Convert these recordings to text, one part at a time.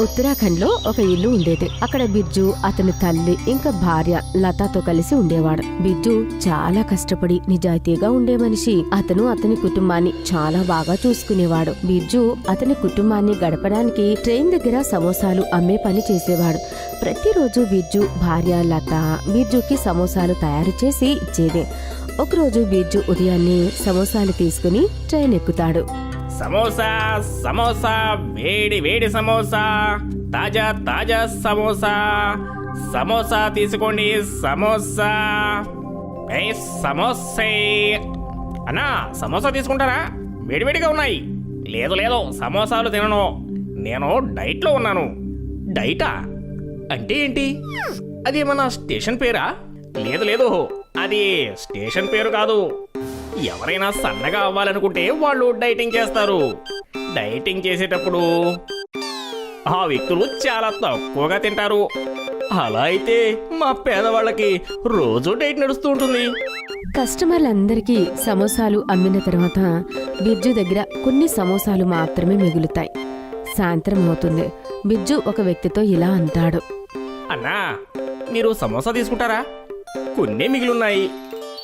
ఉత్తరాఖండ్లో ఒక ఇల్లు ఉండేది. అక్కడ బిర్జు అతని తల్లి ఇంకా భార్య లతాతో కలిసి ఉండేవాడు. బిర్జు చాలా కష్టపడి నిజాయితీగా ఉండే మనిషి. అతను అతని కుటుంబాన్ని చాలా బాగా చూసుకునేవాడు. బిర్జు అతని కుటుంబాన్ని గడపడానికి ట్రైన్ దగ్గర సమోసాలు అమ్మే పని చేసేవాడు. ప్రతిరోజు బిర్జు భార్య లత బిర్జుకి సమోసాలు తయారు చేసి ఇచ్చేది. ఒకరోజు బిర్జు ఉదయాన్నే సమోసాలు తీసుకుని ట్రైన్ ఎక్కుతాడు. సమోసా సమోసా వేడి వేడి సమోసా తాజా తాజా సమోసా. సమోసా తీసుకోండి సమోసా. ఏ సమోసే. అన్నా సమోసా తీసుకుంటారా? వేడివేడిగా ఉన్నాయి. లేదు లేదు సమోసాలు తినను. నేను డైట్లో ఉన్నాను. డైటా? అంటే ఏంటి? అది ఏమన్నా స్టేషన్ పేరా? లేదు లేదు అది స్టేషన్ పేరు కాదు. ఎవరైనా సన్నగా అవ్వాలనుకుంటే వాళ్ళు డైటింగ్ చేస్తారు. డైటింగ్ చేసేటప్పుడు ఆ వ్యక్తులు చాలా తక్కువగా తింటారు. అలా అయితే మా పేదవాళ్ళకి రోజు డైట్ నడుస్తూ ఉంటుంది. కస్టమర్లందరికీ సమోసాలు అమ్మిన తర్వాత బిర్జు దగ్గర కొన్ని సమోసాలు మాత్రమే మిగులుతాయి. సాయంత్రం అవుతుంది. బిర్జు ఒక వ్యక్తితో ఇలా అంటాడు. అన్నా మీరు సమోసా తీసుకుంటారా? కొన్నే మిగిలిన్నాయి.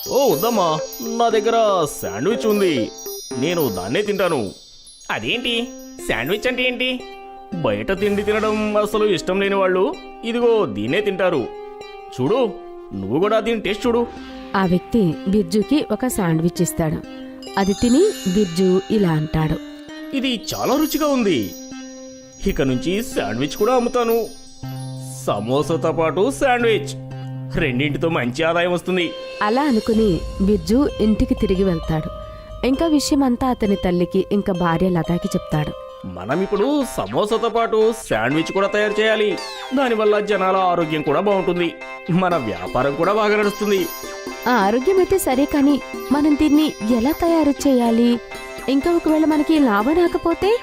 ఓ వద్దమ్మా నా దగ్గర శాండ్విచ్ ఉంది. నేను దాన్నే తింటాను. అదేంటి? శాండ్విచ్ అంటే ఏంటి? బయట తిండి తినడం అసలు ఇష్టం లేని వాళ్ళు ఇదిగో దీన్నే తింటారు. చూడు నువ్వు కూడా దీని టేస్ట్ చూడు. ఆ వ్యక్తి బిర్జుకి ఒక శాండ్విచ్ ఇస్తాడు. అది తిని బిర్జు ఇలా అంటాడు. ఇది చాలా రుచిగా ఉంది. ఇక నుంచి శాండ్విచ్ కూడా అమ్ముతాను. సమోసాతో పాటు శాండ్విచ్. రెండింటితో మంచి ఆదాయం వస్తుంది. అలా అనుకుని బిర్జు ఇంటికి తిరిగి వెళ్తాడు. ఇంకా విషయమంతా అతని తల్లికి ఇంకా భార్య లతాకి చెప్తాడు. మనం ఇప్పుడు సమోసాతో పాటు శాండ్విచ్ కూడా తయారు చేయాలి. దానివల్ల జనాల ఆరోగ్యం కూడా బాగుంటుంది. మన వ్యాపారం కూడా బాగా నడుస్తుంది. ఆ ఆరోగ్యం అయితే సరే కానీ మనం దీన్ని ఎలా తయారు చేయాలి? ఇంకా ఒకవేళ మనకి లాభం రాకపోతే?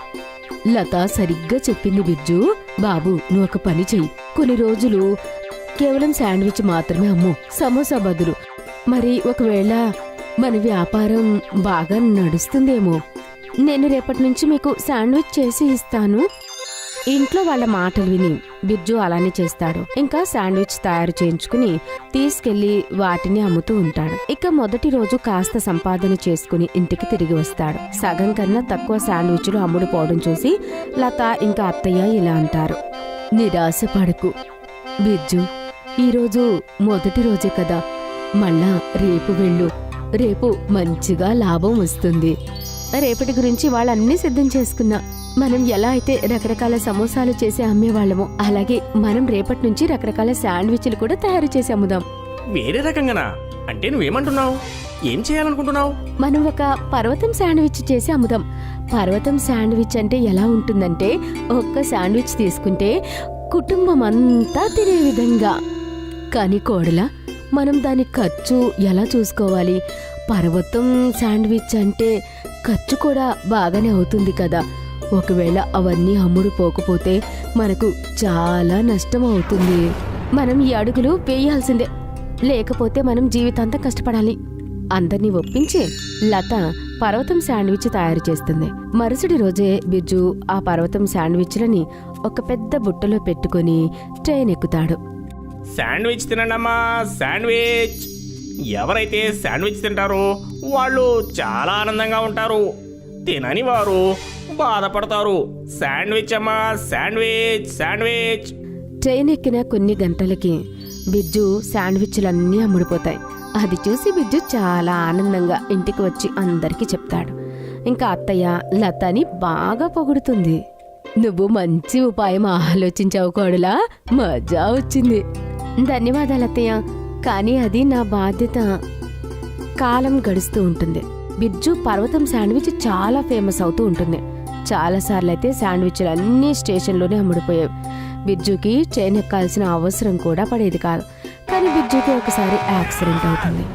లత సరిగ్గా చెప్పింది బిర్జు బాబు నువ్వు ఒక పని చెయ్యి. కొన్ని రోజులు కేవలం శాండ్విచ్ మాత్రమే అమ్ము సమోసా బదులు. మరి ఒకవేళ మన వ్యాపారం బాగా నడుస్తుందేమో. నేను రేపటి నుంచి మీకు శాండ్విచ్ చేసి ఇస్తాను. ఇంట్లో వాళ్ళ మాటలు విని బిర్జు అలానే చేస్తాడు. ఇంకా శాండ్విచ్ తయారు చేయించుకుని తీసుకెళ్ళి వాటిని అమ్ముతూ ఉంటాడు. ఇక మొదటి రోజు కాస్త సంపాదన చేసుకుని ఇంటికి తిరిగి వస్తాడు. సగం కన్నా తక్కువ శాండ్విచ్లు అమ్ముడు పోవడం చూసి లత ఇంకా అత్తయ్య ఇలా అంటారు. నిరాశ పడకు బిర్జు. ఈరోజు మొదటి రోజే కదా. మళ్ళా రేపు వెళ్ళు. రేపు మంచిగా లాభం వస్తుంది. రేపటి గురించి వాళ్ళన్నీ సిద్ధం చేసుకున్నా. మనం ఎలా అయితే రకరకాల సమోసాలు చేసి అమ్మేవాళ్ళమో అలాగే మనం రేపటి నుంచి రకరకాల శాండ్విచ్లు కూడా తయారు చేసి అమ్ముదాం. వేరే రకంగానా? అంటే నువ్వేమంటున్నావు? ఏం చేయాలనుకుంటున్నావు? మనం ఒక పర్వతం శాండ్విచ్ చేసి అమ్ముదాం. పర్వతం శాండ్విచ్ అంటే ఎలా ఉంటుందంటే ఒక్క శాండ్విచ్ తీసుకుంటే కుటుంబం అంతా తినే విధంగా. కానీ కోడలా మనం దాని ఖర్చు ఎలా చూసుకోవాలి? పర్వతం శాండ్విచ్ అంటే ఖర్చు కూడా బాగానే అవుతుంది కదా. ఒకవేళ అవన్నీ అమ్ముడు పోకపోతే మనకు చాలా నష్టం అవుతుంది. మనం ఈ అడుగులు వేయాల్సిందే. లేకపోతే మనం జీవితాంతం కష్టపడాలి. అందరినీ ఒప్పించి లత పర్వతం శాండ్విచ్ తయారు చేస్తుంది. మరుసటి రోజే బిర్జు ఆ పర్వతం శాండ్విచ్లని ఒక పెద్ద బుట్టలో పెట్టుకుని ట్రైన్ ఎక్కుతాడు. శాండ్విచ్ తినండమ్మా శాండ్విచ్. ఎవరైతే శాండ్విచ్ తింటారో వాళ్ళు చాలా ఆనందంగా ఉంటారు. తినని వారు బాధపడతారు. శాండ్విచ్ అమ్మా శాండ్విచ్ శాండ్విచ్. ట్రైన్ ఎక్కిన కొన్ని గంటలకి బిజ్జు శాండ్విచ్లన్నీ అమ్ముడిపోతాయి. అది చూసి బిజ్జు చాలా ఆనందంగా ఇంటికి వచ్చి అందరికీ చెప్తాడు. ఇంకా అత్తయ్య లతని బాగా పొగుడుతుంది. నువ్వు మంచి ఉపాయం ఆలోచించావు కోడలా మజా వచ్చింది. ధన్యవాదాలు అత్తయ్య. కానీ అది నా బాధ్యత. కాలం గడుస్తూ ఉంటుంది. బిర్జు పర్వతం శాండ్విచ్ చాలా ఫేమస్ అవుతూ ఉంటుంది. చాలాసార్లు అయితే శాండ్విచ్లు అన్ని స్టేషన్లోనే అమ్ముడిపోయాయి. బిర్జుకి ట్రైన్ ఎక్కాల్సిన అవసరం కూడా పడేది కాదు. కానీ బిర్జుకి ఒకసారి యాక్సిడెంట్ అవుతుంది.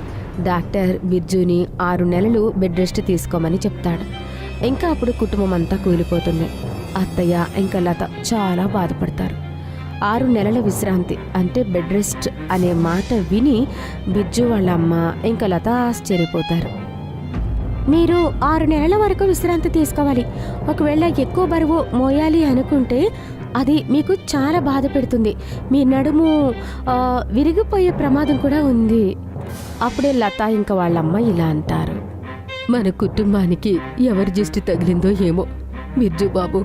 డాక్టర్ బిర్జుని ఆరు నెలలు బెడ్ రెస్ట్ తీసుకోమని చెప్తాడు. ఇంకా అప్పుడు కుటుంబం అంతా కూలిపోతుంది. అత్తయ్య ఇంకా లత చాలా బాధపడతారు. ఆరు నెలల విశ్రాంతి అంటే బెడ్ రెస్ట్ అనే మాట విని బిర్జు వాళ్ళ అమ్మ ఇంకా లత ఆశ్చర్యపోతారు. మీరు ఆరు నెలల వరకు విశ్రాంతి తీసుకోవాలి. ఒకవేళ ఎక్కువ బరువు మోయాలి అనుకుంటే అది మీకు చాలా బాధ పెడుతుంది. మీ నడుము విరిగిపోయే ప్రమాదం కూడా ఉంది. అప్పుడే లత ఇంకా వాళ్ళమ్మ ఇలా అంటారు. మన కుటుంబానికి ఎవరి దిష్టి తగిలిందో ఏమో మిర్జు బాబు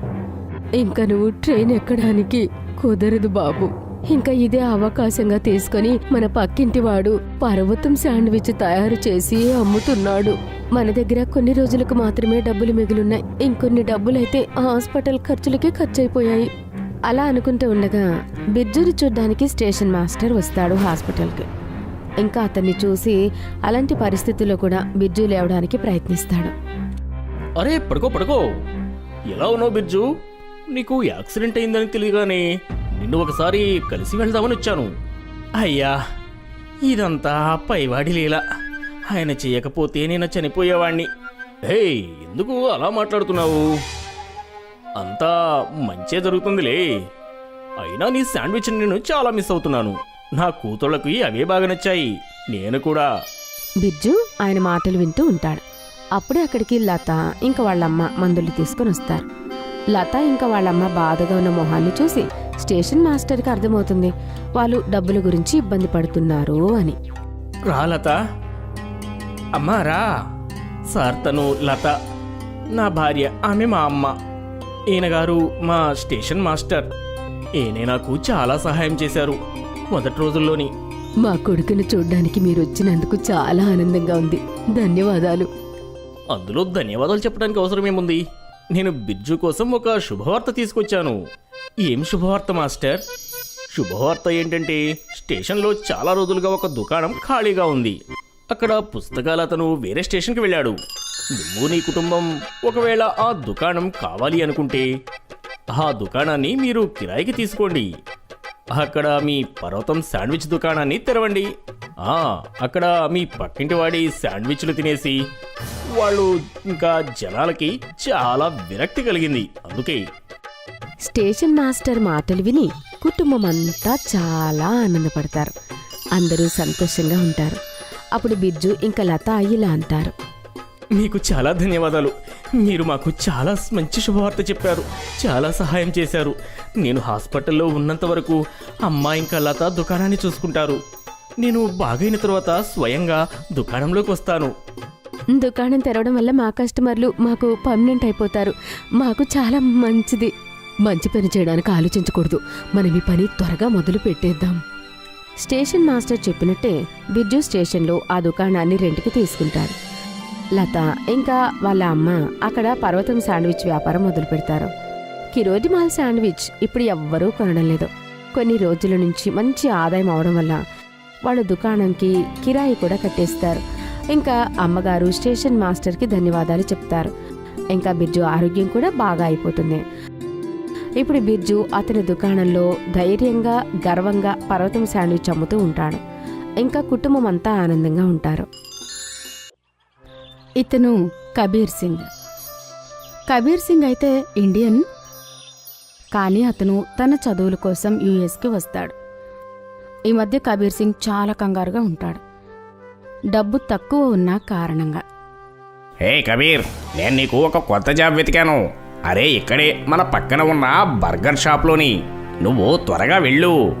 ఇంకా నువ్వు ట్రైన్ ఎక్కడానికి కుదరదు బాబు. ఇంకా ఇదే అవకాశంగా తీసుకొని మన పక్కింటి వాడు పర్వతం శాండ్విచ్ తయారు చేసి అమ్ముతున్నాడు. మన దగ్గర కొన్ని రోజులకు మాత్రమే డబ్బులు మిగిలిన్నాయి. ఇంకొన్ని డబ్బులైతే హాస్పిటల్ ఖర్చులకే ఖర్చయిపోయాయి అలా అనుకుంటూ ఉండగా బిర్జుని చూడ్డానికి స్టేషన్ మాస్టర్ వస్తాడు హాస్పిటల్కి. ఇంకా అతన్ని చూసి అలాంటి పరిస్థితుల్లో కూడా బిర్జు లేవడానికి ప్రయత్నిస్తాడు. అరే పడుకో పడుకో. ఎలా ఉన్నావు బిర్జు నీకు యాక్సిడెంట్ అయిందని తెలియగానే నిన్ను ఒకసారి కలిసి వెళ్దామని వచ్చాను. అయ్యా ఇదంతా పైవాడి లీల. ఆయన చేయకపోతే నేను చనిపోయేవాణ్ణి. హే ఎందుకు అలా మాట్లాడుతున్నావు? అంతా మంచే జరుగుతుందిలే. అయినా నీ శాండ్విచ్ నేను చాలా మిస్ అవుతున్నాను. నా కూతుళ్ళకి అవే బాగా నచ్చాయి. నేను కూడా. బిర్జు ఆయన మాటలు వింటూ ఉంటాడు. అప్పుడే అక్కడికి లత ఇంకా వాళ్ళమ్మ మందులు తీసుకొని వస్తారు. లత ఇంకా వాళ్ళమ్మ బాధగా ఉన్న మొహాన్ని చూసి స్టేషన్ మాస్టర్కి అర్థమవుతుంది. వాళ్ళు డబ్బుల గురించి ఇబ్బంది పడుతున్నారు అని. రా లత. అమ్మా రా. సార్ తను లత. నా భార్య ఆమె మా అమ్మ. ఈయన గారు మా స్టేషన్ మాస్టర్. ఈయనే నాకు చాలా సహాయం చేశారు మొదటి రోజుల్లోని. మా కొడుకును చూడ్డానికి మీరు వచ్చినందుకు చాలా ఆనందంగా ఉంది. ధన్యవాదాలు. అందులో ధన్యవాదాలు చెప్పడానికి అవసరమేముంది? నేను బిర్జు కోసం ఒక శుభవార్త తీసుకొచ్చాను. ఏం శుభవార్త మాస్టర్? శుభవార్త ఏంటంటే స్టేషన్లో చాలా రోజులుగా ఒక దుకాణం ఖాళీగా ఉంది. అక్కడ పుస్తకాలు అతను వేరే స్టేషన్కి వెళ్ళాడు. నువ్వు నీ కుటుంబం ఒకవేళ ఆ దుకాణం కావాలి అనుకుంటే ఆ దుకాణాన్ని మీరు కిరాయికి తీసుకోండి. అక్కడ మీ పర్వతం శాండ్విచ్ దుకాణాన్ని తెరవండి. అక్కడ మీ పక్కింటి వాడి శాండ్విచ్లు తినేసి వాళ్ళు ఇంకా జనాలకి చాలా విరక్తి కలిగింది. అందుకే స్టేషన్ మాస్టర్ మాటలు విని కుటుంబం అంతా చాలా ఆనందపడతారు. అందరూ సంతోషంగా ఉంటారు. అప్పుడు బిర్జు ఇంకా లత ఇలా అంటారు. మీకు చాలా ధన్యవాదాలు. మీరు మాకు చాలా మంచి శుభవార్త చెప్పారు. చాలా సహాయం చేశారు. నేను హాస్పిటల్లో ఉన్నంత వరకు అమ్మ ఇంకా లత దుకాణాన్ని చూసుకుంటారు. నేను బాగైన తర్వాత స్వయంగా దుకాణంలోకి వస్తాను. దుకాణం తెరవడం వల్ల మా కస్టమర్లు మాకు పర్మనెంట్ అయిపోతారు. మాకు చాలా మంచిది. మంచి పని చేయడానికి ఆలోచించకూడదు. మనం ఈ పని త్వరగా మొదలు పెట్టేద్దాం. స్టేషన్ మాస్టర్ చెప్పినట్టే బిర్జు స్టేషన్లో ఆ దుకాణాన్ని రెంట్కి తీసుకుంటారు. లత ఇంకా వాళ్ళ అమ్మ అక్కడ పర్వతం శాండ్విచ్ వ్యాపారం మొదలు పెడతారు. కిరోడిమాల్ శాండ్విచ్ ఇప్పుడు ఎవ్వరూ కొనడం లేదు. కొన్ని రోజుల నుంచి మంచి ఆదాయం అవడం వల్ల వాళ్ళ దుకాణంకి కిరాయి కూడా కట్టేస్తారు. ఇంకా అమ్మగారు స్టేషన్ మాస్టర్కి ధన్యవాదాలు చెప్తారు. ఇంకా బిర్జు ఆరోగ్యం కూడా బాగా అయిపోతుంది. ఇప్పుడు బిర్జు అతని దుకాణంలో ధైర్యంగా గర్వంగా పర్వతం శాండ్విచ్ అమ్ముతూ ఉంటాడు. ఇంకా కుటుంబం అంతా ఆనందంగా ఉంటారు. ఇతను కబీర్ సింగ్. కబీర్ సింగ్ అయితే ఇండియన్ కానీ అతను తన చదువుల కోసం యుఎస్కి వస్తాడు. ఈ మధ్య కబీర్ సింగ్ చాలా కంగారుగా ఉంటాడు. డబ్బు తక్కువ ఉన్న కారణంగా. హే కబీర్ నేను నీకు ఒక కొత్త జాబ్ వెతికాను. అరే ఇక్కడే మన పక్కన ఉన్న బర్గర్ షాప్లోని. నువ్వు త్వరగా వెళ్ళు.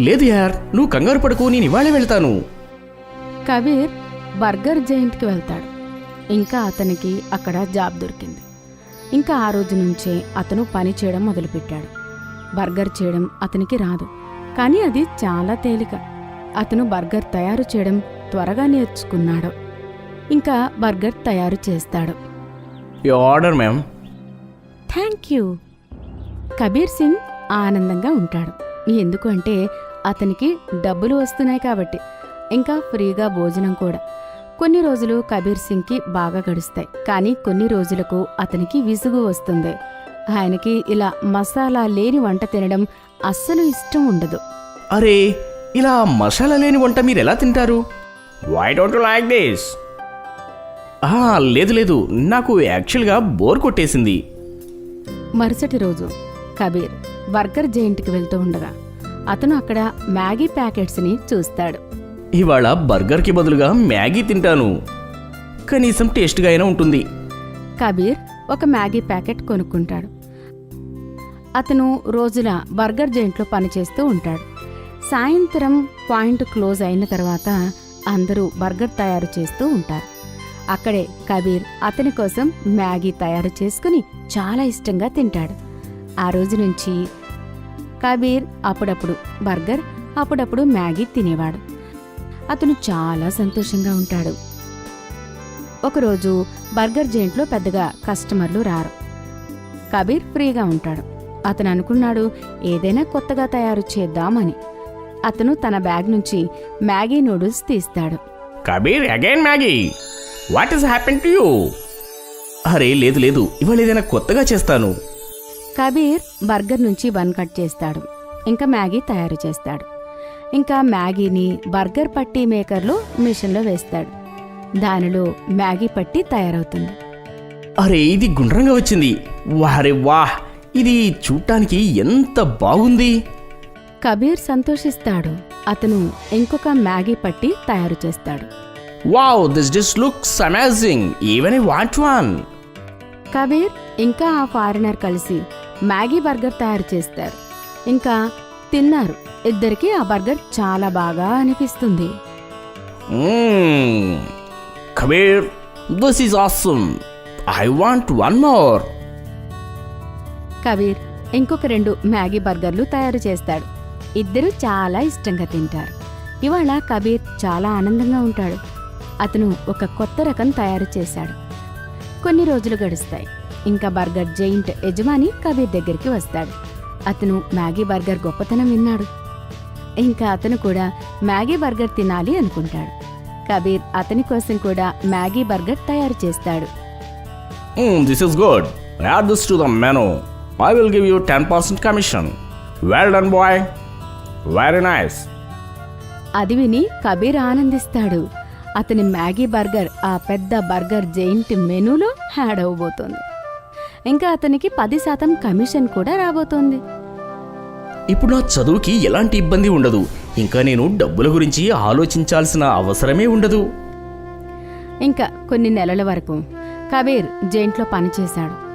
లేదు యార్ నువ్వు కంగారు పడుకు నేను ఇవాళే వెళ్తాను. కబీర్ బర్గర్ జైంట్కి వెళ్తాడు. ఇంకా అతనికి అక్కడ జాబ్ దొరికింది. ఇంకా ఆ రోజు నుంచే అతను పని చేయడం మొదలుపెట్టాడు. బర్గర్ చేయడం అతనికి రాదు. కానీ అది చాలా తేలిక. అతను బర్గర్ తయారు చేయడం త్వరగా నేర్చుకున్నాడు. ఇంకా బర్గర్ తయారు చేస్తాడు. You order ma'am. Thank you. Kabir Singh ఆనందంగా ఉంటాడు. ఎందుకు అంటే అతనికి డబ్బులు వస్తున్నాయి కాబట్టి. ఇంకా ఫ్రీగా భోజనం కూడా. కొన్ని రోజులు కబీర్ సింగ్కి బాగా గడుస్తాయి. కానీ కొన్ని రోజులకు అతనికి విసుగు వస్తుంది. ఆయనకి ఇలా మసాలా లేని వంట తినడం అస్సలు ఇష్టం ఉండదు. అరే ఇలా మసాలా లేని వంట మీరు ఎలా తింటారు వై డోంట్ లైక్ దిస్ లేదు లేదు. నాకు యాక్చువల్గా బోర్ కొట్టేసింది. మరుసటి రోజు కబీర్ బర్గర్ జైంట్కి వెళ్తూ ఉండగా అతను అక్కడ మ్యాగీ ప్యాకెట్స్ని చూస్తాడు. ఇవాళ బర్గర్కి బదులుగా మ్యాగీ తింటాను. కనీసం టేస్ట్గా అయినా ఉంటుంది. కబీర్ ఒక మ్యాగీ ప్యాకెట్ కొనుక్కుంటాడు. అతను రోజుల బర్గర్ జైంట్లో పనిచేస్తూ ఉంటాడు. సాయంత్రం పాయింట్ క్లోజ్ అయిన తర్వాత అందరూ బర్గర్ తయారు చేస్తూ ఉంటారు. అక్కడే కబీర్ అతని కోసం మ్యాగీ తయారు చేసుకుని చాలా ఇష్టంగా తింటాడు. ఆ రోజు నుంచి కబీర్ అప్పుడప్పుడు బర్గర్ అప్పుడప్పుడు మ్యాగీ తినేవాడు. అతను చాలా సంతోషంగా ఉంటాడు. ఒకరోజు బర్గర్ జైంట్లో పెద్దగా కస్టమర్లు రారు. కబీర్ ఫ్రీగా ఉంటాడు. అతను అనుకున్నాడు ఏదైనా కొత్తగా తయారు చేద్దామని. అతను తన బ్యాగ్ నుంచి మ్యాగీ నూడిల్స్ తీస్తాడు. Kabir again Maggi. What is happen to you అరే లేదు లేదు ఇవాళ ఏదైనా కొత్తగా చేస్తాను. కబీర్ బర్గర్ నుంచి బన్ కట్ చేస్తాడు. ఇంకా మ్యాగీ తయారు చేస్తాడు. ఇంకా మ్యాగీని బర్గర్ పట్టీ మేకర్లో మిషన్లో వేస్తాడు. దానిలో మ్యాగీ పట్టీ తయారవుతుంది. అరే ఇది గుండ్రంగా వచ్చింది. వారే వాహ్! ఇది చూడటానికి ఎంత బాగుంది? కబీర్ సంతోషిస్తాడు. అతను ఇంకొక మ్యాగీ పట్టీ తయారు చేస్తాడు. Wow this dish looks amazing. Even I want one. Kabir ఇంకా ఆ ఫారినర్ కలిసి మ్యాగీ బర్గర్ తయారు చేస్తారు. ఇంకా తిన్నారు. ఇద్దరికి ఆ బర్గర్ చాలా బాగా అనిపిస్తుంది. Kabir this is awesome. I want one more. Kabir ఇంకొక రెండు మ్యాగీ బర్గర్లు తయారు చేస్తాడు. ఇద్దరు చాలా ఇష్టంగా తింటారు. ఇవాళ కబీర్ చాలా ఆనందంగా ఉంటాడు. అతను ఒక కొత్త రకం తయారు చేశాడు. కొన్ని రోజులు గడుస్తాయి. ఇంకా బర్గర్ జైంట్ యజమాని కబీర్ దగ్గరికి వస్తాడు. అతను మ్యాగీ బర్గర్ గొప్పతనం విన్నాడు. ఇంకా అతను కూడా మ్యాగీ బర్గర్ తినాలి అనుకుంటాడు. కబీర్ అతని కోసం కూడా మ్యాగీ బర్గర్ తయారు చేస్తాడు. This is good add this to the menu I will give you ten percent commission well done boy very nice అది విని కబీర్ ఆనందిస్తాడు. అతని మ్యాగీ బర్గర్ ఆ పెద్ద బర్గర్ జైంట్ మెనూలో యాడ్ అవబోతోంది ఇంకా అతనికి పది శాతం కమిషన్ కూడా రాబోతోంది. ఇప్పుడు నా చదువుకి ఎలాంటి ఇబ్బంది ఉండదు. ఇంకా నేను డబ్బుల గురించి ఆలోచించాల్సిన అవసరమే ఉండదు. ఇంకా కొన్ని నెలల వరకు కబీర్ జైంట్లో పనిచేశాడు.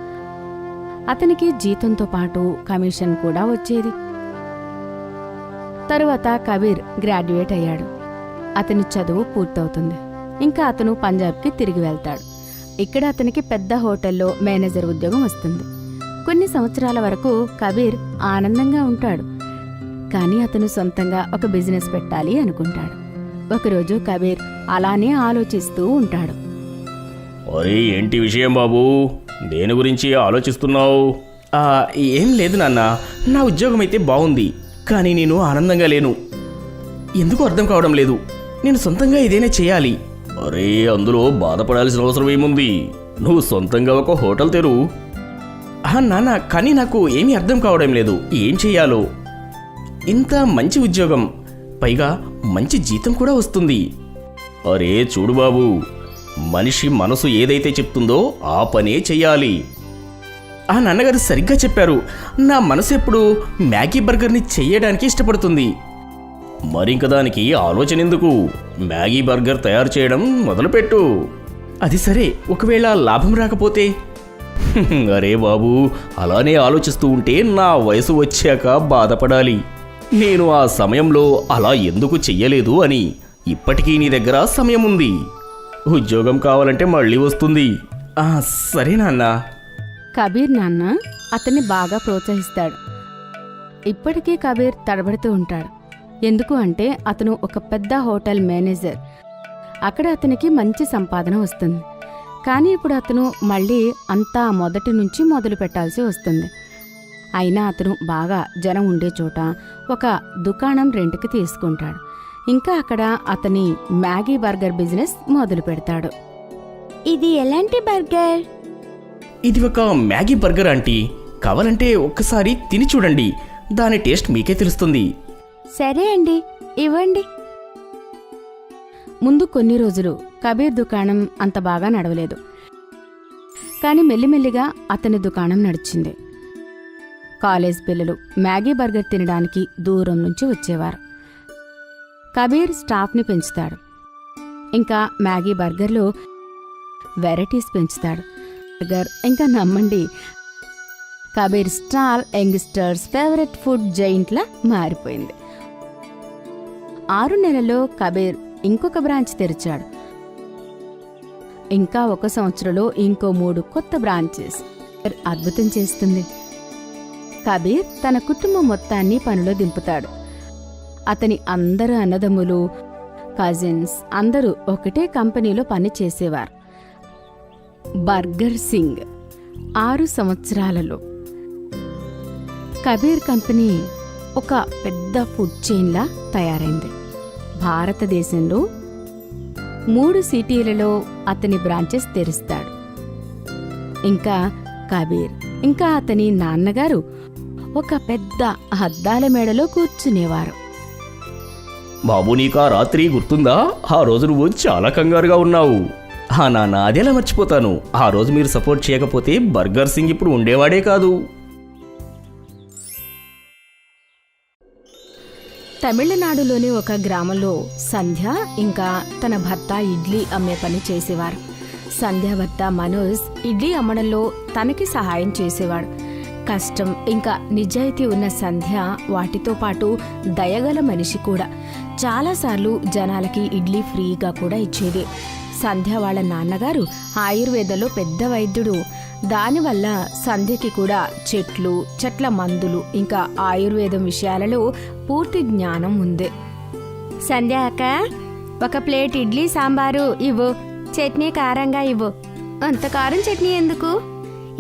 అతనికి జీతంతో పాటు కమిషన్ కూడా వచ్చేది. తరువాత కబీర్ గ్రాడ్యుయేట్ అయ్యాడు. అతని చదువు పూర్తవుతుంది. ఇంకా అతను పంజాబ్కి తిరిగి వెళ్తాడు. ఇక్కడ అతనికి పెద్ద హోటల్లో మేనేజర్ ఉద్యోగం వస్తుంది. కొన్ని సంవత్సరాల వరకు కబీర్ ఆనందంగా ఉంటాడు. కానీ అతను సొంతంగా ఒక బిజినెస్ పెట్టాలి అనుకుంటాడు. ఒకరోజు కబీర్ అలానే ఆలోచిస్తూ ఉంటాడు. ఏంటి విషయం బాబు? దేని గురించి ఆలోచిస్తున్నావు? ఏం లేదు నాన్న. నా ఉద్యోగం అయితే బాగుంది కానీ నేను ఆనందంగా లేను. ఎందుకు అర్థం కావడం లేదు? నేను సొంతంగా ఏదైనా చేయాలి. అరే అందులో బాధపడాల్సిన అవసరం ఏముంది? నువ్వు సొంతంగా ఒక హోటల్ తెరు. నాన్న కానీ నాకు ఏమీ అర్థం కావడం లేదు. ఏం చెయ్యాలో ఇంత మంచి ఉద్యోగం పైగా మంచి జీతం కూడా వస్తుంది. అరే చూడు బాబు. మనిషి మనసు ఏదైతే చెప్తుందో ఆ పనే చెయ్యాలి. ఆ నాన్నగారు సరిగ్గా చెప్పారు. నా మనసు ఎప్పుడు మ్యాగీ బర్గర్ని చెయ్యడానికి ఇష్టపడుతుంది. మరింక దానికి ఆలోచన ఎందుకు మ్యాగీ బర్గర్ తయారు చేయడం మొదలుపెట్టు. అది సరే ఒకవేళ లాభం రాకపోతే? అరే బాబు అలానే ఆలోచిస్తూ ఉంటే నా వయసు వచ్చాక బాధపడాలి. నేను ఆ సమయంలో అలా ఎందుకు చెయ్యలేదు అని ఇప్పటికీ నీ దగ్గర సమయం ఉంది. ఉద్యోగం కావాలంటే మళ్ళీ వస్తుంది. ఆ, సరే నాన్న. కబీర్ నాన్న అతన్ని బాగా ప్రోత్సహిస్తాడు. ఇప్పటికీ కబీర్ తడబడుతూ ఉంటాడు. ఎందుకు అంటే అతను ఒక పెద్ద హోటల్ మేనేజర్. అక్కడ అతనికి మంచి సంపాదన వస్తుంది. కానీ ఇప్పుడు అతను మళ్ళీ అంతా మొదటి నుంచి మొదలు పెట్టాల్సి వస్తుంది. అయినా అతను బాగా జనం ఉండే చోట ఒక దుకాణం రెంట్కి తీసుకుంటాడు. ఇంకా అక్కడ అతని మ్యాగీ బర్గర్ బిజినెస్ మొదలు పెడతాడు. ఇది ఎలాంటి బర్గర్? ఇది ఒక మ్యాగీ బర్గర్ ఆంటీ. కావాలంటే ఒక్కసారి తిని చూడండి. దాని టేస్ట్ మీకే తెలుస్తుంది. సరే అండి ఇవ్వండి. ముందు కొన్ని రోజులు కబీర్ దుకాణం అంత బాగా నడవలేదు. కానీ మెల్లిమెల్లిగా అతని దుకాణం నడిచింది. కాలేజ్ పిల్లలు మ్యాగీ బర్గర్ తినడానికి దూరం నుంచి వచ్చేవారు. కబీర్ స్టాఫ్ని పెంచుతాడు. ఇంకా మ్యాగీ బర్గర్లో వెరైటీస్ పెంచుతాడు. బర్గర్ ఇంకా నమ్మండి. Kabir stall youngsters favourite food జైంట్లా మారిపోయింది. ఆరు నెలల్లో కబీర్ ఇంకొక బ్రాంచ్ తెరిచాడు. ఇంకా ఒక సంవత్సరంలో ఇంకో మూడు కొత్త బ్రాంచెస్ అద్భుతం చేస్తుంది. కబీర్ తన కుటుంబం మొత్తాన్ని పనిలో దింపుతాడు. అతని అందరు అన్నదమ్ములు కజిన్స్ అందరూ ఒకటే కంపెనీలో పని చేసేవారు బర్గర్ సింగ్ ఆరు సంవత్సరాలలో. కబీర్ కంపెనీ ఒక పెద్ద ఫుడ్ చైన్లా తయారైంది. భారతదేశంలో మూడు సిటీలలో అతని బ్రాంచెస్ తెరుస్తాడు. ఇంకా కబీర్ ఇంకా అతని నాన్నగారు ఒక పెద్ద అద్దాల మేడలో కూర్చునేవారు. బాబు నీకు ఆ రాత్రి గుర్తుందా? ఆ రోజు నువ్వు చాలా కంగారుగా ఉన్నావు. ఆ నాన్న అదేలా మర్చిపోతాను? ఆ రోజు మీరు సపోర్ట్ చేయకపోతే బర్గర్ సింగ్ ఇప్పుడు ఉండేవాడే కాదు. తమిళనాడులోని ఒక గ్రామంలో సంధ్య ఇంకా తన భర్త ఇడ్లీ అమ్మే పని చేసేవారు. సంధ్య భర్త మనోజ్ ఇడ్లీ అమ్మడంలో తనకి సహాయం చేసేవాడు. కష్టం ఇంకా నిజాయితీ ఉన్న సంధ్య వాటితో పాటు దయగల మనిషి కూడా. చాలాసార్లు జనాలకి ఇడ్లీ ఫ్రీగా కూడా ఇచ్చేది సంధ్య వాళ్ళ నాన్నగారు ఆయుర్వేదంలో పెద్ద వైద్యుడు. దానివల్ల సంధ్యకి కూడా చెట్లు చెట్ల మందులు ఇంకా ఆయుర్వేదం విషయాలలో పూర్తి జ్ఞానం ఉంది. సంధ్య అక్క ఒక ప్లేట్ ఇడ్లీ సాంబారు ఇవ్వు. చట్నీ కారంగా ఇవ్వు. అంత కారం చట్నీ ఎందుకు?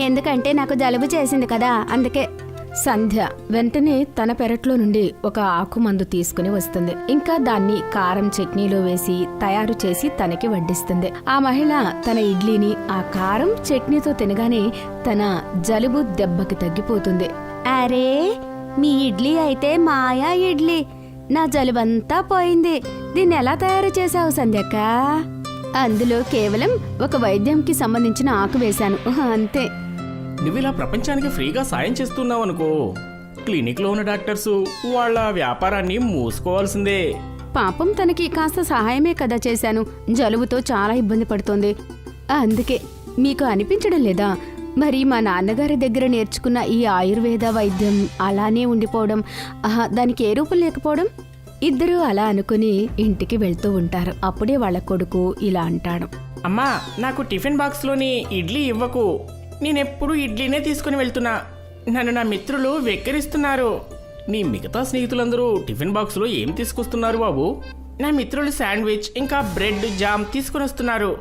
ఎందుకంటే నాకు జలుబు చేసింది కదా అందుకే సంధ్య వెంటనే తన పెరట్లో నుండి ఒక ఆకు మందు తీసుకుని వస్తుంది. ఇంకా దాన్ని కారం చట్నీలో వేసి తయారు చేసి తనకి వడ్డిస్తుంది. ఆ మహిళ తన ఇడ్లీని ఆ కారం చట్నీతో తినగానే తన జలుబు దెబ్బకి తగ్గిపోతుంది. అరే మీ ఇడ్లీ అయితే మాయా ఇడ్లీ. నా జలుబంతా పోయింది. దీన్ని ఎలా తయారు చేసావు సంధ్యక్క? అందులో కేవలం ఒక వైద్యంకి సంబంధించిన ఆకు వేశాను. అంతే. నువ్వు ఇలా ప్రపంచానికి ఫ్రీగా సాయం చేస్తున్నావు అనుకో క్లినిక్లో ఉన్న డాక్టర్స్ వాళ్ళ వ్యాపారాన్ని మూసుకోవాల్సిందే. పాపం తనకి కాస్త సహాయమే కదా చేశాను. జలుబుతో చాలా ఇబ్బంది పడుతోంది. అందుకే మీకు అనిపించడం లేదా? మరి మా నాన్నగారి దగ్గర నేర్చుకున్న ఈ ఆయుర్వేద వైద్యం అలానే ఉండిపోవడం దానికి ఏ రూపం లేకపోవడం? ఇద్దరూ అలా అనుకుని ఇంటికి వెళ్తూ ఉంటారు. అప్పుడే వాళ్ళ కొడుకు ఇలా అంటాడు. అమ్మా నాకు టిఫిన్ బాక్స్లోని ఇడ్లీ ఇవ్వకు. నేనెప్పుడు ఇడ్లీనే తీసుకుని వెళ్తున్నా. నన్ను నా మిత్రులు వెక్కిరిస్తున్నారు. నీ మిగతా స్నేహితులందరూ టిఫిన్ బాక్స్లో ఏం తీసుకొస్తున్నారు బాబు? నా మిత్రులు శాండ్విచ్ ఇంకా బ్రెడ్ జామ్ తీసుకుని వస్తున్నారు.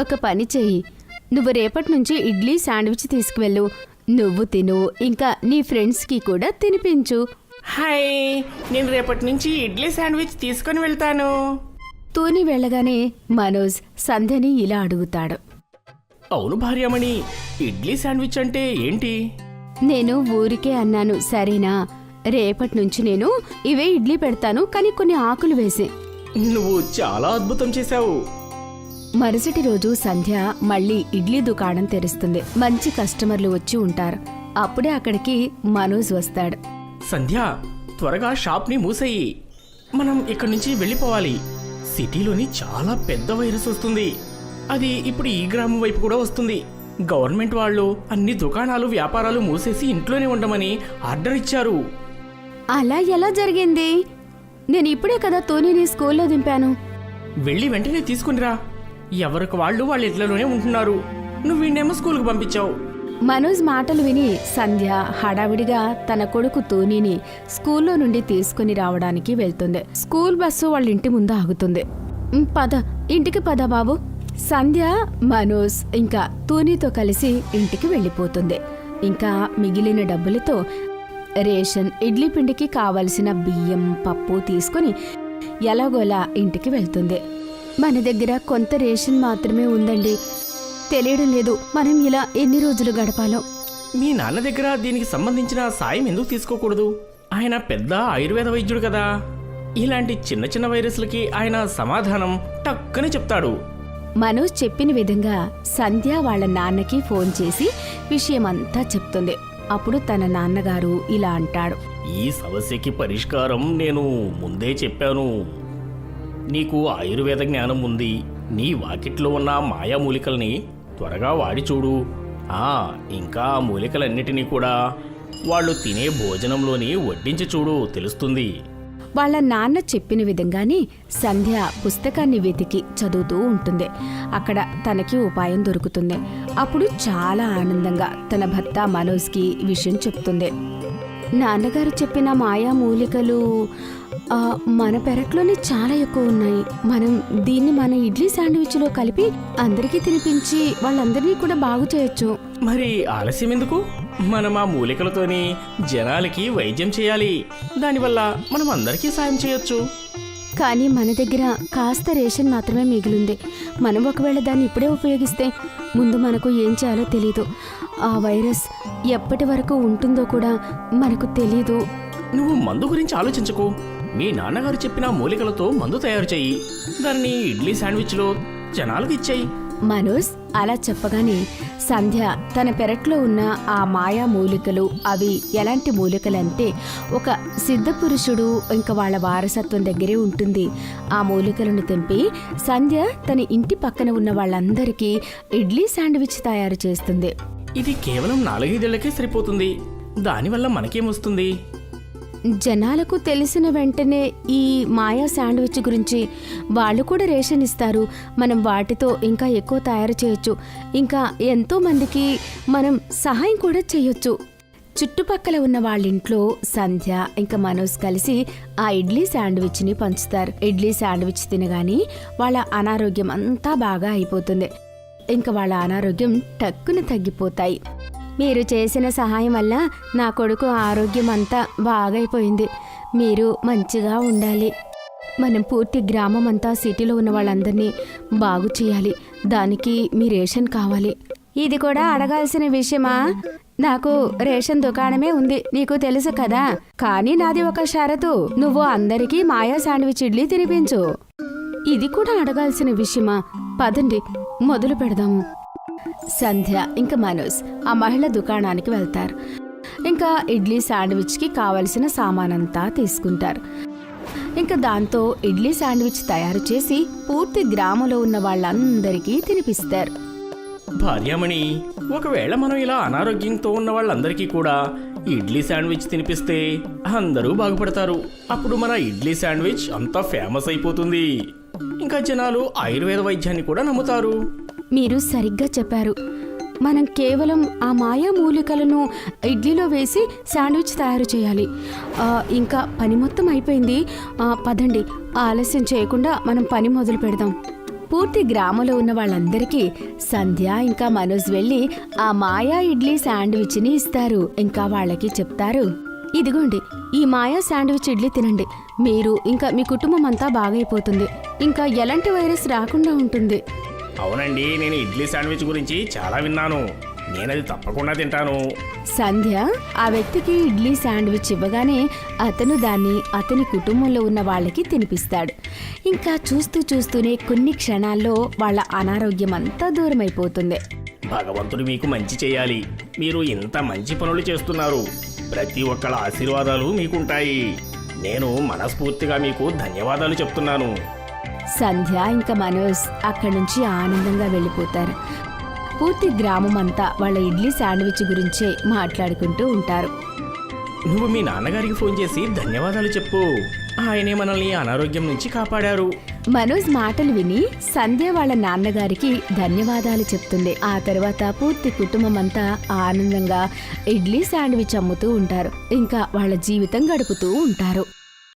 ఒక పని చెయ్యి. నువ్వు రేపటి నుంచి ఇడ్లీ శాండ్విచ్ తీసుకువెళ్ళు. నువ్వు తిను ఇంకా నీ ఫ్రెండ్స్కి కూడా తినిపించు. హాయ్ నేను రేపటి నుంచి ఇడ్లీ శాండ్విచ్ తీసుకొని వెళ్తాను. తూని వెళ్ళగానే మనోజ్ సంధ్యని ఇలా అడుగుతాడు. అవును భార్యమణి ఇడ్లీ శాండ్విచ్ అంటే ఏంటి? నేను ఊరికే అన్నాను సరేనా? రేపటి నుంచి నేను ఇవే ఇడ్లీ పెడతాను కానీ కొన్ని ఆకులు వేసి. నువ్వు చాలా అద్భుతం చేశావు. మరుసటి రోజు సంధ్య మళ్ళీ ఇడ్లీ దుకాణం తెరుస్తుంది. మంచి కస్టమర్లు వచ్చి ఉంటారు. అప్పుడే అక్కడికి మనోజ్ వస్తాడు. సంధ్య త్వరగా షాప్ని మూసేయి. మనం ఇక్కడి నుంచి వెళ్ళిపోవాలి. సిటీలోని చాలా పెద్ద వైరస్ వస్తుంది. అది ఇప్పుడు ఈ గ్రామం వైపు కూడా వస్తుంది. గవర్నమెంట్ వాళ్ళు అన్ని దుకాణాలు వ్యాపారాలు మూసేసి ఇంట్లోనే ఉండమని ఆర్డర్ ఇచ్చారు. అలా ఎలా జరిగింది? నేను ఇప్పుడే కదా తోనిని స్కూల్లో దింపాను. వెళ్ళి వెంటనే తీసుకునిరా ఎవరికి వాళ్ళు వాళ్ళ ఇళ్ళలోనే ఉంటున్నారు. నువ్వు వీణేమో స్కూల్కి పంపించావు. మనోజ్ మాటలు విని సంధ్య హడావిడిగా తన కొడుకు తోనీని స్కూల్లో నుండి తీసుకుని రావడానికి వెళ్తుంది. స్కూల్ బస్సు వాళ్ళ ఇంటి ముందు ఆగుతుంది. "ఉమ్, పద ఇంటికి పద బాబు. సంధ్య మనోజ్ ఇంకా తూనీతో కలిసి ఇంటికి వెళ్ళిపోతుంది. ఇంకా మిగిలిన డబ్బులతో రేషన్ ఇడ్లీ పిండికి కావలసిన బియ్యం పప్పు తీసుకుని ఎలాగోలా ఇంటికి వెళ్తుంది. మన దగ్గర కొంత రేషన్ మాత్రమే ఉందండి. తెలియడం లేదు. మనం ఇలా ఎన్ని రోజులు గడపాలో? మీ నాన్న దగ్గర దీనికి సంబంధించిన సాయం ఎందుకు తీసుకోకూడదు? ఆయన పెద్ద ఆయుర్వేద వైద్యుడు కదా. ఇలాంటి చిన్న చిన్న వైరస్లకి ఆయన సమాధానం టక్కని చెప్తాడు. మనోజ్ చెప్పిన విధంగా సంధ్య వాళ్ళ నాన్నకి ఫోన్ చేసి విషయమంతా చెప్తుంది. అప్పుడు తన నాన్నగారు ఇలా అంటాడు. ఈ సమస్యకి పరిష్కారం నేను ముందే చెప్పాను. నీకు ఆయుర్వేద జ్ఞానం ఉంది. నీ వాకిట్లో ఉన్న మాయామూలికల్ని త్వరగా వాడి చూడు. ఆ, ఇంకా ఆ మూలికలన్నిటినీ కూడా వాళ్ళు తినే భోజనంలోని వడ్డించి చూడు తెలుస్తుంది. వాళ్ళ నాన్న చెప్పిన విధంగానే సంధ్య పుస్తకాన్ని వెతికి చదువుతూ ఉంటుంది. అక్కడ తనకి ఉపాయం దొరుకుతుంది. అప్పుడు చాలా ఆనందంగా తన భర్త మనోజ్కి విషయం చెప్తుంది. నాన్నగారు చెప్పిన మాయా మూలికలు మన పెరట్లోనే చాలా ఎక్కువ ఉన్నాయి. మనం దీన్ని మన ఇడ్లీ శాండ్విచ్లో కలిపి అందరికీ తినిపించి వాళ్ళందరినీ కూడా బాగు చేయొచ్చు. మరి ఆలస్యం ఎందుకు? మనం ఆ మూలికలతోని జనాలకి వైద్యం చేయాలి. దానివల్ల మనం అందరికీ సాయం చేయొచ్చు. కానీ మన దగ్గర కాస్త రేషన్ మాత్రమే మిగిలింది. మనం ఒకవేళ దాన్ని ఇప్పుడే ఉపయోగిస్తే ముందు మనకు ఏం చేయాలో తెలీదు. ఆ వైరస్ ఎప్పటి వరకు ఉంటుందో కూడా మనకు తెలీదు. నువ్వు మందు గురించి ఆలోచించకు. మీ నాన్నగారు చెప్పిన మూలికలతో మందు తయారు చెయ్యి దాన్ని ఇడ్లీ శాండ్విచ్లో జనాలకు ఇచ్చేయి. మనోజ్ అలా చెప్పగానే సంధ్య తన పెరట్లో ఉన్న ఆ మాయా మూలికలు అవి ఎలాంటి మూలికలంటే ఒక సిద్ధ పురుషుడు ఇంకా వాళ్ళ వారసత్వం దగ్గరే ఉంటుంది. ఆ మూలికలను తెంపి సంధ్య తన ఇంటి పక్కన ఉన్న వాళ్ళందరికీ ఇడ్లీ శాండ్విచ్ తయారు చేస్తుంది. ఇది కేవలం నాలుగైదేళ్ళకే సరిపోతుంది. దానివల్ల మనకేమొస్తుంది జనాలకు తెలిసిన వెంటనే ఈ మాయా శాండ్విచ్ గురించి వాళ్ళు కూడా రేషన్ ఇస్తారు. మనం వాటితో ఇంకా ఎక్కువ తయారు చేయొచ్చు. ఇంకా ఎంతో మందికి మనం సహాయం కూడా చేయొచ్చు. చుట్టుపక్కల ఉన్న వాళ్ళ ఇంట్లో సంధ్య ఇంకా మనోజ్ కలిసి ఆ ఇడ్లీ శాండ్విచ్ని పంచుతారు. ఇడ్లీ శాండ్విచ్ తినగానే వాళ్ళ అనారోగ్యం అంతా బాగా అయిపోతుంది. ఇంకా వాళ్ళ అనారోగ్యం టక్కున తగ్గిపోతాయి. మీరు చేసిన సహాయం వల్ల నా కొడుకు ఆరోగ్యం అంతా బాగైపోయింది. మీరు మంచిగా ఉండాలి. మనం పూర్తి గ్రామం అంతా సిటీలో ఉన్న వాళ్ళందరినీ బాగు చేయాలి. దానికి మీ రేషన్ కావాలి. ఇది కూడా అడగాల్సిన విషయమా? నాకు రేషన్ దుకాణమే ఉంది. నీకు తెలుసు కదా. కానీ నాది ఒక షరతు. నువ్వు అందరికీ మాయా శాండ్విచ్ ఇడ్లీ తినిపించు. ఇది కూడా అడగాల్సిన విషయమా? పదండి. మొదలు పెడదాము. సంధ్య ఇంకా మనోజ్ ఆ మహిళ దుకాణానికి వెళ్తారు. ఇంకా ఇడ్లీ శాండ్విచ్కి కావలసిన సామానంతా తీసుకుంటారు. ఇంకా దాంతో ఇడ్లీ శాండ్విచ్ తయారు చేసి పూర్తి గ్రామంలో ఉన్న వాళ్ళందరికీ తినిపిస్తారు. భార్యామణి ఒకవేళ మనం ఇలా అనారోగ్యంతో ఉన్న వాళ్ళందరికీ కూడా ఇడ్లీ శాండ్విచ్ తినిపిస్తే అందరూ బాగుపడతారు. అప్పుడు మన ఇడ్లీ శాండ్విచ్ అంతా ఫేమస్ అయిపోతుంది. ఇంకా జనాలు ఆయుర్వేద వైద్యాన్ని కూడా నమ్ముతారు. మీరు సరిగ్గా చెప్పారు. మనం కేవలం ఆ మాయా మూలికలను ఇడ్లీలో వేసి శాండ్విచ్ తయారు చేయాలి. ఇంకా పని మొత్తం అయిపోయింది. పదండి. ఆలస్యం చేయకుండా మనం పని మొదలు పెడదాం. పూర్తి గ్రామంలో ఉన్న వాళ్ళందరికీ సంధ్య ఇంకా మనోజ్ వెళ్ళి ఆ మాయా ఇడ్లీ శాండ్విచ్ని ఇస్తారు. ఇంకా వాళ్ళకి చెప్తారు ఇదిగోండి ఈ మాయా శాండ్విచ్ ఇడ్లీ తినండి. మీరు ఇంకా మీ కుటుంబం అంతా బాగైపోతుంది. ఇంకా ఎలాంటి వైరస్ రాకుండా ఉంటుంది. అవునండి నేను ఇడ్లీ శాండ్విచ్ గురించి చాలా విన్నాను. నేనది తప్పకుండా తింటాను. సంధ్య ఆ వ్యక్తికి ఇడ్లీ శాండ్విచ్ ఇవ్వగానే అతను దాన్ని అతని కుటుంబంలో ఉన్న వాళ్ళకి తినిపిస్తాడు. ఇంకా చూస్తూ చూస్తూనే కొన్ని క్షణాల్లో వాళ్ళ అనారోగ్యం అంతా దూరమైపోతుంది. భగవంతుడు మీకు మంచి చేయాలి. మీరు ఇంత మంచి పనులు చేస్తున్నారు. ప్రతి ఒక్కళ్ళ ఆశీర్వాదాలు మీకుంటాయి. నేను మనస్ఫూర్తిగా మీకు ధన్యవాదాలు చెప్తున్నాను. సంధ్య ఇంకా మనోజ్ అక్కడి నుంచి ఆనందంగా వెళ్ళిపోతారు. పూర్తి గ్రామం అంతా వాళ్ళ ఇడ్లీ శాండ్విచ్ గురించే మాట్లాడుకుంటూ ఉంటారు. నువ్వు మీ నాన్నగారికి ఫోన్ చేసి ధన్యవాదాలు చెప్పు. ఆయనే మనల్ని అనారోగ్యం నుంచి కాపాడారు. మనోజ్ మాటలు విని సంధ్య వాళ్ళ నాన్నగారికి ధన్యవాదాలు చెప్తుంది. ఆ తర్వాత పూర్తి కుటుంబం అంతా ఆనందంగా ఇడ్లీ శాండ్విచ్ అమ్ముతూ ఉంటారు. ఇంకా వాళ్ళ జీవితం గడుపుతూ ఉంటారు.